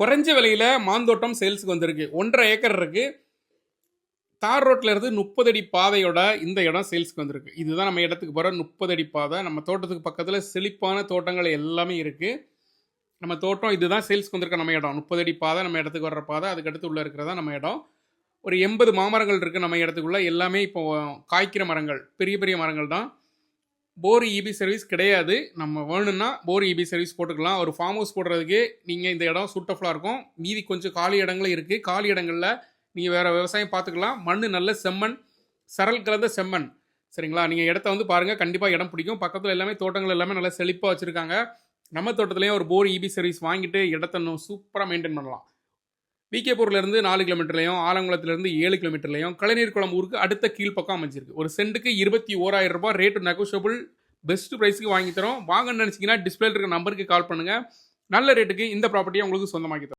குறைஞ்ச விலையில் மாந்தோட்டம் சேல்ஸுக்கு வந்திருக்கு. ஒன்றரை ஏக்கர் இருக்குது தார் ரோட்டில் இருந்து முப்பது அடி பாதையோட இந்த இடம் சேல்ஸ்க்கு வந்திருக்கு. இதுதான் நம்ம இடத்துக்கு போகிற முப்பது அடி பாதை. நம்ம தோட்டத்துக்கு பக்கத்தில் செழிப்பான தோட்டங்கள் எல்லாமே இருக்குது நம்ம தோட்டம் இதுதான் சேல்ஸ்க்கு வந்திருக்க நம்ம இடம். முப்பது அடி பாதை நம்ம இடத்துக்கு வர்ற பாதை. அதுக்கு அடுத்து இருக்கிறதா நம்ம இடம். ஒரு எண்பது மாமரங்கள் இருக்குது நம்ம இடத்துக்குள்ளே. எல்லாமே இப்போ காய்க்கிற மரங்கள் பெரிய பெரிய மரங்கள் தான். போர் இபி சர்வீஸ் கிடையாது. நம்ம வேணும்னா போர் இபி சர்வீஸ் போட்டுக்கலாம். ஒரு ஃபார்ம் ஹவுஸ் போடுறதுக்கு நீங்கள் இந்த இடம் சூட்டஃபுல்லாக இருக்கும். மீதி கொஞ்சம் காலி இடங்களும் இருக்குது காலி இடங்களில் நீங்கள் வேறு விவசாயம் பார்த்துக்கலாம். மண் நல்ல செம்மண் சரல் கலந்த செம்மண். சரிங்களா? நீங்கள் இடத்த வந்து பாருங்கள் கண்டிப்பாக இடம் பிடிக்கும். பக்கத்தில் எல்லாமே தோட்டங்கள் எல்லாமே நல்லா செழிப்பாக வச்சுருக்காங்க. நம்ம தோட்டத்துலேயும் ஒரு போர் இபி சர்வீஸ் வாங்கிட்டு இடத்த இன்னும் சூப்பராக மெயின்டைன் பண்ணலாம். விகேபூர்லேருந்து நாலு கிலோமீட்டர்லையும் ஆலங்குளத்துலேருந்து ஏழு கிலோமீட்டர்லையும் கலைநீர் குளம் ஊருக்கு அடுத்த கீழ்ப்பக்கம் அமைஞ்சிருக்கு. ஒரு சென்ட்டுக்கு இருபத்தி ஓராயிரம் ரூபாய் ரேட்டு நெகோஷியபிள் பெஸ்ட் ப்ரைஸுக்கு வாங்கி தரோம். வாங்கன்னு நினச்சிங்கன்னா டிஸ்பிளே இருக்க நம்பருக்கு கால் பண்ணுங்கள் நல்ல ரேட்டுக்கு இந்த ப்ராப்பர்ட்டியை உங்களுக்கு சொந்தமாக்கி தரோம்.